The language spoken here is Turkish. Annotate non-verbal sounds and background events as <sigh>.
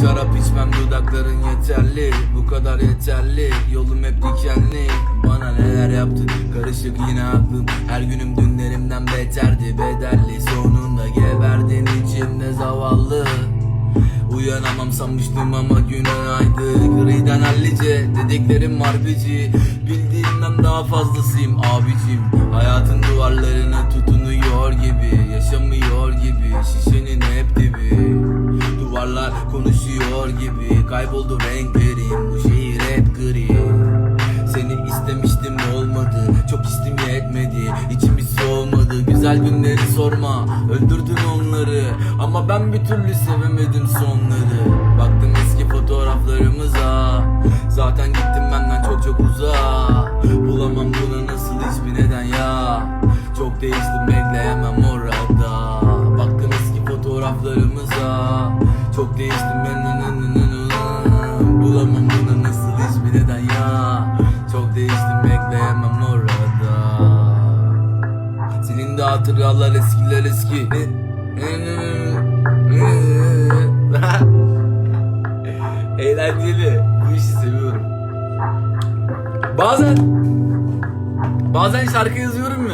Şarap içmem dudakların yeterli. Bu kadar yeterli. Yolum hep dikenli. Bana neler yaptın? Karışık yine aklım. Her günüm dünlerimden beterdi Bedelli. Sonunda geberdin içimde zavallı. Uyanamam sanmıştım ama gün aydı Griden hallice dediklerim harbici Bildiğimden daha fazlasıyım abicim. Hayatın duvarlarına tutunuyor gibi Yaşamıyor gibi. Dibi Duvarlar konuşuyor gibi. Kayboldu renklerim bu şehir hep gri. Seni istemiştim olmadı. Çok istim yetmedi. İçim hiç soğumadı. Güzel günleri sorma. Öldürdün onları. Ama ben bir türlü sevemedim sonları. Baktım eski fotoğraflarımıza. Zaten gittim benden çok çok uzağa. Bulamam değiştim ben Bulamam buna nasıl hiçbir neden ya Çok değiştim bekleyemem orada. Senin de hatıralar eskiler eski. <laughs> Eğlenceli. Bu işi seviyorum. Bazen Bazen şarkı yazıyorum